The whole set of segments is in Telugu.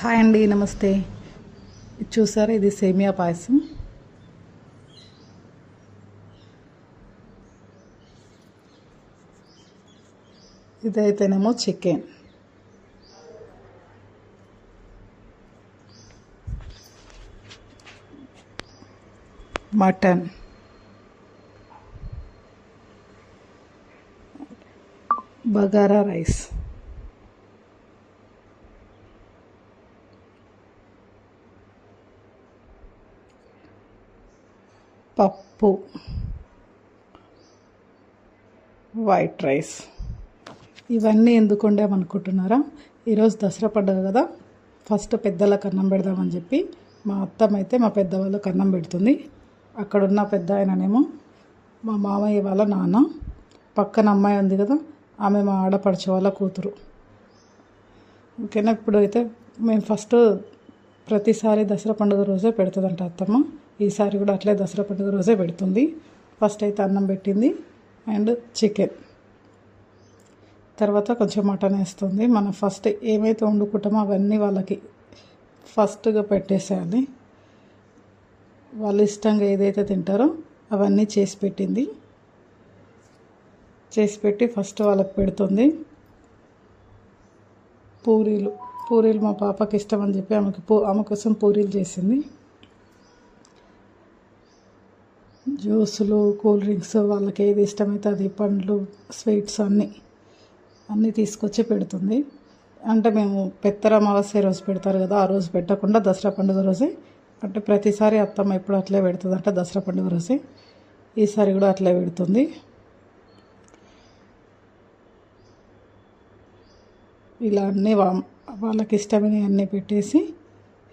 హాయ్ అండి నమస్తే. చూసారు చూసారా ఇది సేమియా పాయసం? ఇదైతేనేమో చికెన్. మటన్. బగారా రైస్. పప్పు. వైట్ రైస్ ఇవన్నీ ఎందుకు వండామనుకుంటున్నారా? ఈరోజు దసరా పండుగ కదా. ఫస్ట్ పెద్దలకు అన్నం పెడదామని చెప్పి మా అత్తమ్మ అయితే మా పెద్దవాళ్ళకి అన్నం పెడుతుంది. అక్కడున్న పెద్ద ఆయననేమో మా మామయ్య వాళ్ళ నాన్న. పక్కన అమ్మాయి ఉంది కదా ఆమె మా ఆడపడిచే వాళ్ళ కూతురు. ఓకేనా? ఇప్పుడు అయితే మేము ఫస్ట్ ప్రతిసారి దసరా పండుగ రోజే పెడుతుందంట అత్తమ్మ. ఈసారి కూడా అట్లే దసరా పండుగ రోజే పెడుతుంది. ఫస్ట్ అయితే అన్నం పెట్టింది అండ్ చికెన్. తర్వాత కొంచెం మటన్ వేస్తుంది. మనం ఫస్ట్ ఏమైతే వండుకుంటామో అవన్నీ వాళ్ళకి ఫస్ట్గా పెట్టేసేయాలి. వాళ్ళు ఇష్టంగా ఏదైతే తింటారో అవన్నీ చేసి పెట్టింది. చేసి పెట్టి ఫస్ట్ వాళ్ళకి పెడుతుంది. పూరీలు. పూరీలు మా పాపకి ఇష్టం అని చెప్పి ఆమెకి పూ ఆమె కోసం పూరీలు చేసింది. జ్యూసులు కూల్ డ్రింక్స్ వాళ్ళకి ఏది ఇష్టమైతే అది పండ్లు స్వీట్స్ అన్నీ అన్నీ తీసుకొచ్చి పెడుతుంది. అంటే మేము పెత్తర అమావాస్య రోజు పెడతారు కదా ఆ రోజు పెట్టకుండా దసరా పండుగ రోజే. అంటే ప్రతిసారి అత్తమ్మ ఎప్పుడు అట్లే పెడుతుంది అంటే దసరా పండుగ రోజే. ఈసారి కూడా అట్లే పెడుతుంది. ఇలా అన్నీ వా వాళ్ళకి ఇష్టమైనవి అన్నీ పెట్టేసి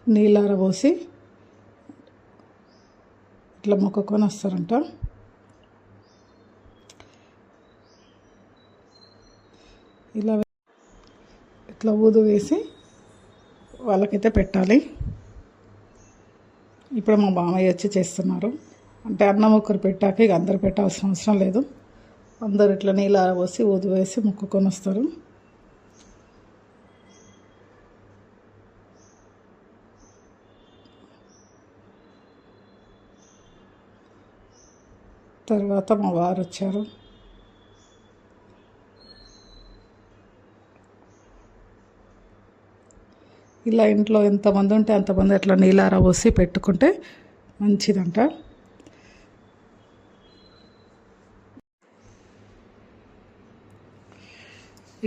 నీళ్ళార పోసి ఇట్లా మొక్కుకొని వస్తారంట. ఇలా ఇట్లా ఊదు వేసి వాళ్ళకైతే పెట్టాలి. ఇప్పుడు మా మామయ్య వచ్చి చేస్తున్నారు. అంటే అన్నం ఒకరు పెట్టాక ఇక అందరు పెట్టాల్సిన అవసరం లేదు. అందరు ఇట్లా నీళ్ళ పోసి ఊదు వేసి మొక్కుకొని వస్తారు. తర్వాత మా వారు వచ్చారు. ఇలా ఇంట్లో ఎంతమంది ఉంటే అంతమంది అట్లా నీళ్ళార పోసి పెట్టుకుంటే మంచిదంట.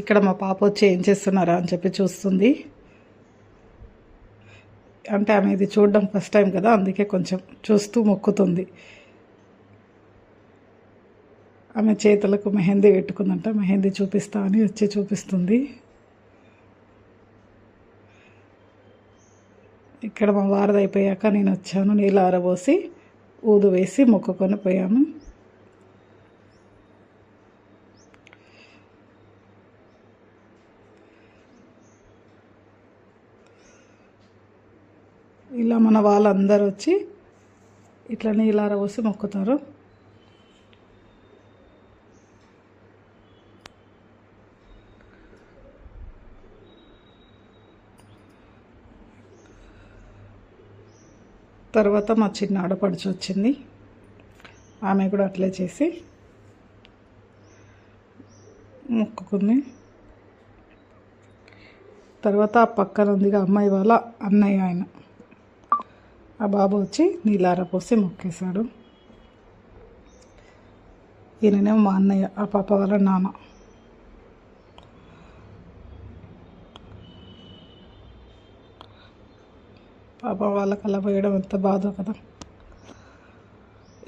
ఇక్కడ మా పాప వచ్చి ఏం చేస్తున్నారా అని చెప్పి చూస్తుంది. అంటే ఆమె ఇది చూడడం ఫస్ట్ టైం కదా అందుకే కొంచెం చూస్తూ మొక్కుతుంది. ఆమె చేతులకు మెహందీ పెట్టుకుందంట. మెహందీ చూపిస్తా అని వచ్చి చూపిస్తుంది. ఇక్కడ మా వారది అయిపోయాక నేను వచ్చాను. నీళ్ళు ఆరబోసి ఊదు వేసి మొక్కుకొని పోయాను ఇలా మన వాళ్ళందరూ వచ్చి ఇట్లా నీళ్ళు ఆరబోసి మొక్కుతారు. తర్వాత మా చిన్న ఆడపడుచు వచ్చింది. ఆమె కూడా అట్లే చేసి మొక్కుకుంది. తర్వాత ఆ పక్కన ఉందిగా అమ్మాయి వాళ్ళ అన్నయ్య ఆయన. ఆ బాబు వచ్చి నీలార పోసి మొక్కేశాడు. ఈయననేమో మా అన్నయ్య ఆ పాప వాళ్ళ నాన్న. పాప వాళ్ళకి అలా పోయడం ఎంత బాధో కదా.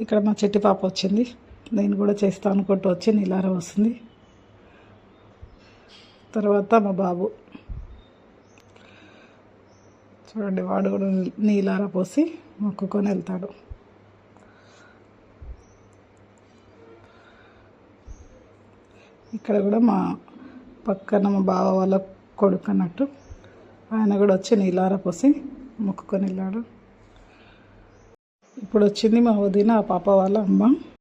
ఇక్కడ మా చెట్టి పాప వచ్చింది. నేను కూడా చేస్తా అనుకుంటూ వచ్చి నీలార వస్తుంది. తర్వాత మా బాబు. చూడండి వాడు కూడా నీలార పోసి మొక్కుకొని వెళ్తాడు. ఇక్కడ కూడా మా పక్కన మా బావ వాళ్ళ కొడుకు అన్నట్టు ఆయన కూడా వచ్చి నీలార పోసి మొక్కుకొని వెళ్ళాడు. ఇప్పుడు వచ్చింది మా వదిన ఆ పాప వాళ్ళ అమ్మ.